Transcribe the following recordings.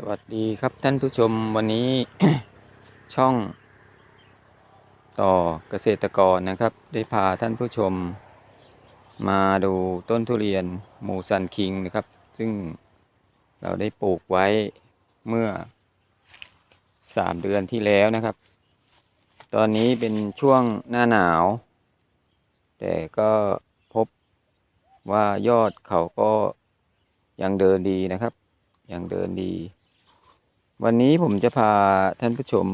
สวัสดีครับท่านผู้ชมวันนี้ช่อง ต่อเกษตรกรนะครับ ได้พาท่านผู้ชม มาดูต้นทุเรียนมูซันคิงนะครับ ซึ่งเราได้ปลูกไว้เมื่อสามเดือนที่แล้วนะครับ ตอนนี้เป็นช่วงหน้าหนาว แต่ก็พบว่ายอดเขาก็ยังเดินดีนะครับยังเดินดี วันนี้ผมจะพาท่านผู้ชม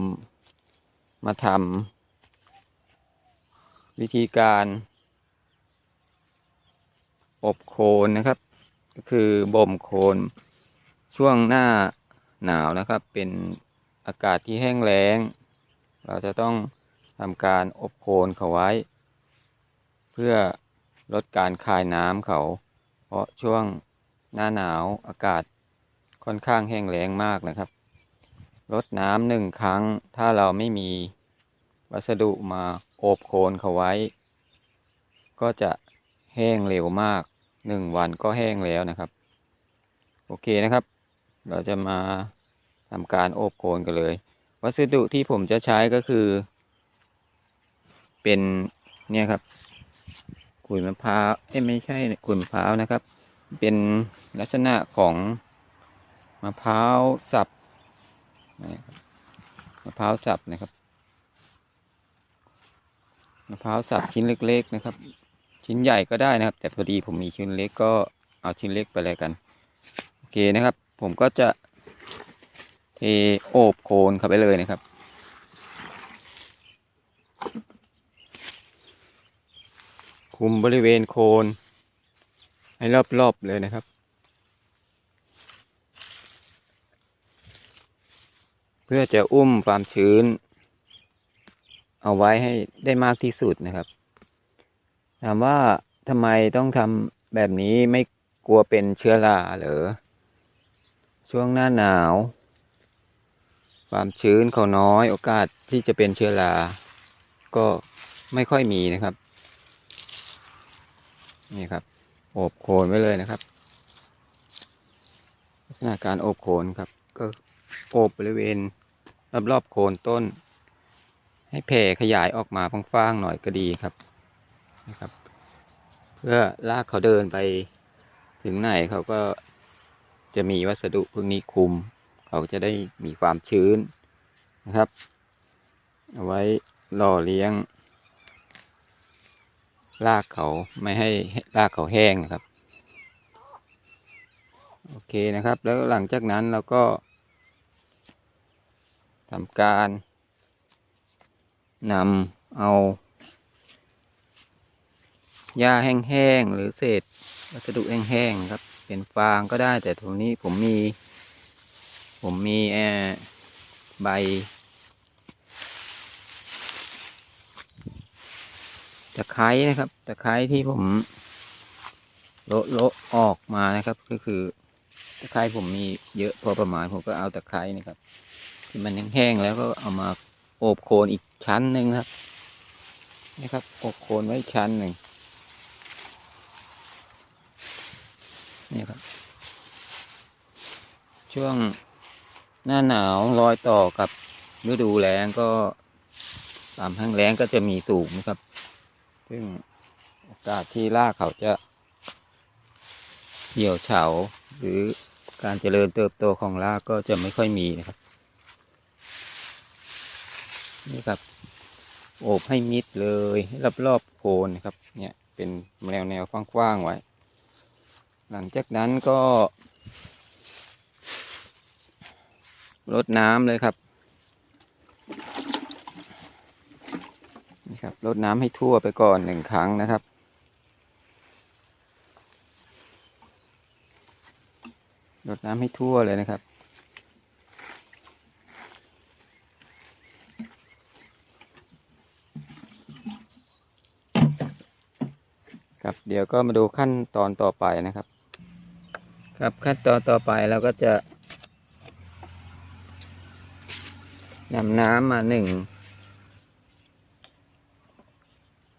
มาทำวิธีการ อบโคนนะครับ ก็คือบ่มโคนช่วงหน้าหนาวนะครับ เป็นอากาศที่แห้งแล้ง เราจะต้องทำการอบโคนเขาไว้ เพื่อลดการคายน้ำเขา เพราะช่วงหน้าหนาวอากาศค่อนข้างแห้งแล้งมากนะครับ รดน้ำหนึ่งครั้ง ถ้าเราไม่มีวัสดุมาโอบโคนเขาไว้ ก็จะแห้งเร็วมากหนึ่งวันก็แห้งแล้วนะครับ โอเคนะครับ เราจะมาทำการโอบโคนกันเลย วัสดุที่ผมจะใช้ก็คือ เป็นเนี่ยครับขุยมะพร้าวเอ้ไม่ใช่ขุยมะพร้าวนะครับ เป็นลักษณะของมะพร้าวสับ นะครับมะพร้าวสับนะครับมะพร้าวสับชิ้นเล็ก ๆ นะครับ ชิ้นใหญ่ก็ได้นะครับ แต่พอดีผมมีชิ้นเล็กก็เอาชิ้นเล็กไปเลยกันโอเคนะครับ ผมก็จะเทโอบโคนเข้าไปเลยนะครับคุมบริเวณโคนให้รอบๆเลยนะครับ พื่อจะอุ้มความชื้น เอาไว้ให้ได้มากที่สุดนะครับ ถามว่าทำไมต้องทำแบบนี้ไม่กลัวเป็นเชื้อราหรือช่วงหน้าหนาว ความชื้นเขาน้อยโอกาสที่จะเป็นเชื้อราก็ไม่ค่อยมีนะครับ นี่ครับ โอบโคนไว้เลยนะครับลักษณะการโอบโคนครับ ก็โอบบริเวณ รอบๆโคนต้น ให้แผ่ขยายออกมาฟ้างๆหน่อยก็ดีครับนะครับ เพื่อลากเขาเดินไปถึงไหนเขาก็จะมีวัสดุพวกนี้คุม เขาจะได้มีความชื้นนะครับ เอาไว้หล่อเลี้ยงรากเขาไม่ให้รากเขาแห้งนะครับ โอเคนะครับ แล้วหลังจากนั้นเราก็ ทำการนำเอาหญ้าแห้งๆหรือเศษวัสดุแห้งๆครับ เป็นฟางก็ได้ แต่ตรงนี้ผมมี ผมมีเอ่อใบ ตะไคร้นะครับ ตะไคร้ที่ผมโละโละออกมานะครับ ก็คือตะไคร้ผมมีเยอะพอประมาณผมก็เอาตะไคร้นะครับ ที่มันแห้งแล้วก็เอามาโอบโคนอีกชั้นหนึ่งครับนะครับโอบโคนไว้ชั้นหนึ่งนี่ครับ ช่วงหน้าหนาวรอยต่อกับฤดูแล้งก็ตามแห้งแล้งก็จะมีสูงครับ ซึ่งโอกาสที่รากเขาจะเหี่ยวเฉาหรือการเจริญเติบโตของรากก็จะไม่ค่อยมีนะครับ นี่ครับ โอบให้มิดเลยรอบๆโคนนะครับ เนี่ยเป็นแนวแนวกว้างๆไว้ หลังจากนั้นก็รดน้ำเลยครับนี่ครับรดน้ำให้ทั่วไปก่อนหนึ่งครั้งนะครับรดน้ำให้ทั่วเลยนะครับ ครับ เดี๋ยวก็มาดูขั้นตอนต่อไปนะครับ ครับขั้นตอนต่อไปเราก็จะนำน้ำมาหนึ่ง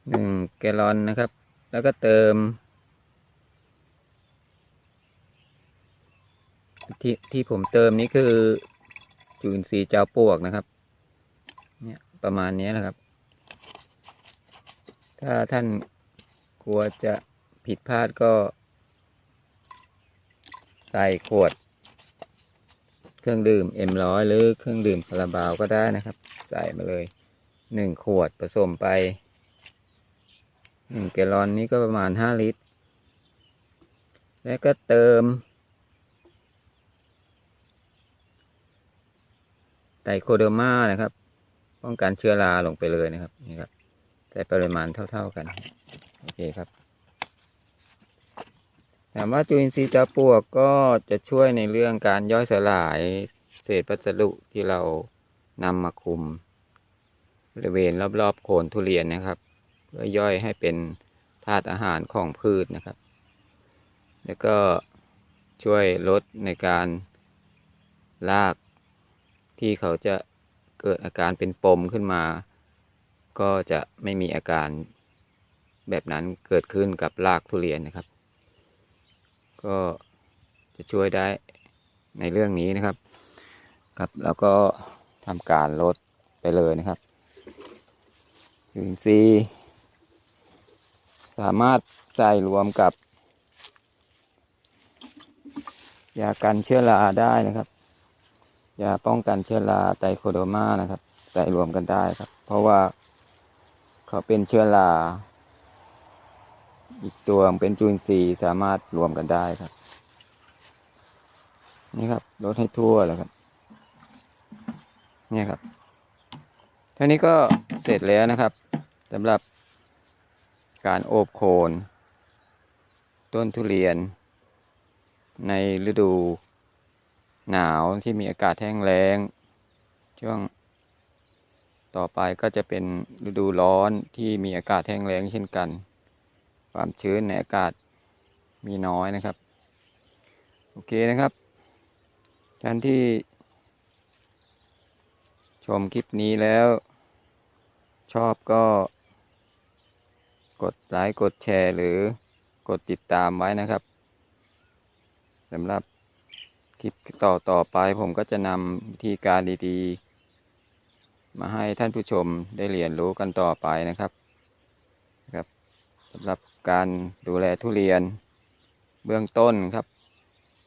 หนึ่งแกลลอนนะครับ แล้วก็เติม ที่ที่ผมเติมนี้คือจุลินทรีย์เจ้าปวกนะครับ เนี่ยประมาณนี้แหละครับ ถ้าท่าน กลัวจะผิดพลาดก็ ใส่ขวด เครื่องดื่มเอ็มร้อยหรือเครื่องดื่มคาราบาวก็ได้นะครับ ใส่มาเลยหนึ่งขวดผสมไปหนึ่งแกลลอนนี้ก็ประมาณห้าลิตร แล้วก็เติมไตโคเดอร์มานะครับ ป้องกันเชื้อราลงไปเลยนะครับนี่ครับแต่ปริมาณเท่า ๆกัน โอเคครับถามว่าจุลินทรีย์เจ้าปวกก็จะช่วยในเรื่องการย่อยสลายเศษวัสดุที่เรานำมาคุมบริเวณรอบๆโคนทุเรียนนะครับ เพื่อย่อยให้เป็นธาตุอาหารของพืชนะครับ แล้วก็ช่วยลดในการลากที่เขาจะเกิดอาการเป็นปมขึ้นมา ก็จะไม่มีอาการ แบบนั้นเกิดขึ้นกับรากทุเรียนนะครับ ก็จะช่วยได้ในเรื่องนี้นะครับ ครับแล้วก็ทำการลดไปเลยนะครับจุลินทรีย์สามารถใส่รวมกับ ยากันเชื้อราได้นะครับ ยาป้องกันเชื้อราไตโคโดมานะครับ ใส่รวมกันได้ครับ เพราะว่าเขาเป็นเชื้อรา อีกตัวเป็นจุลินทรีย์สามารถรวมกันได้ครับ นี่ครับลดให้ทั่วเลยครับ เนี่ยครับ เท่านี้ก็เสร็จแล้วนะครับสำหรับการโอบโคน ต้นทุเรียน ในฤดูหนาวที่มีอากาศแห้งแล้ง ช่วงต่อไปก็จะเป็นฤดูร้อนที่มีอากาศแห้งแล้งเช่นกัน ความชื้นในอากาศมีน้อยนะครับ โอเคนะครับท่านที่ ชมคลิปนี้แล้ว ชอบก็ กดไลค์กดแชร์ หรือกดติดตามไว้นะครับสำหรับคลิปต่อต่อไปผมก็จะนำวิธีการดีๆ มาให้ท่านผู้ชมได้เรียนรู้กันต่อไปนะครับครับสำหรับ การดูแลทุเรียน เบื้องต้นครับ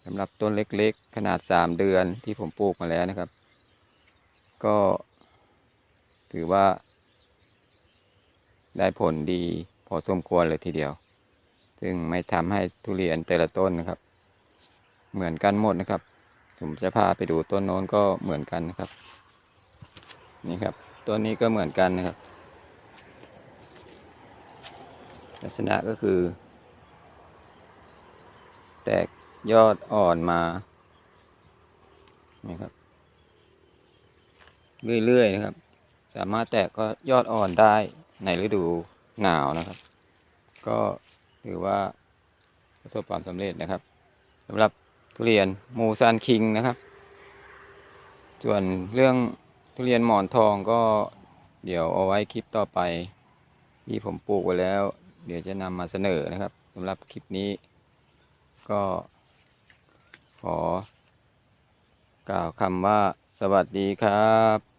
สำหรับต้นเล็กๆ ขนาด3เดือนที่ผมปลูกมาแล้วนะครับ ก็ ถือว่า ได้ผลดีพอสมควรเลยทีเดียว ซึ่งไม่ทำให้ทุเรียนแต่ละต้นนะครับ เหมือนกันหมดนะครับ ผมจะพาไปดูต้นโน้นก็เหมือนกันนะครับ นี่ครับ ต้นนี้ก็เหมือนกันนะครับ ลักษณะก็คือ แตกยอดอ่อนมานี่ครับเรื่อยๆนะครับ สามารถแตกก็ยอดอ่อนได้ในฤดูหนาวนะครับ ก็ถือว่าประสบความสำเร็จนะครับสำหรับทุเรียนมูซานคิงนะครับ ส่วนเรื่องทุเรียนหมอนทองก็เดี๋ยวเอาไว้คลิปต่อไป ที่ผมปลูกไว้แล้ว เดี๋ยวจะนำมาเสนอนะครับสำหรับคลิปนี้ ก็ขอกล่าวคำว่าสวัสดีครับ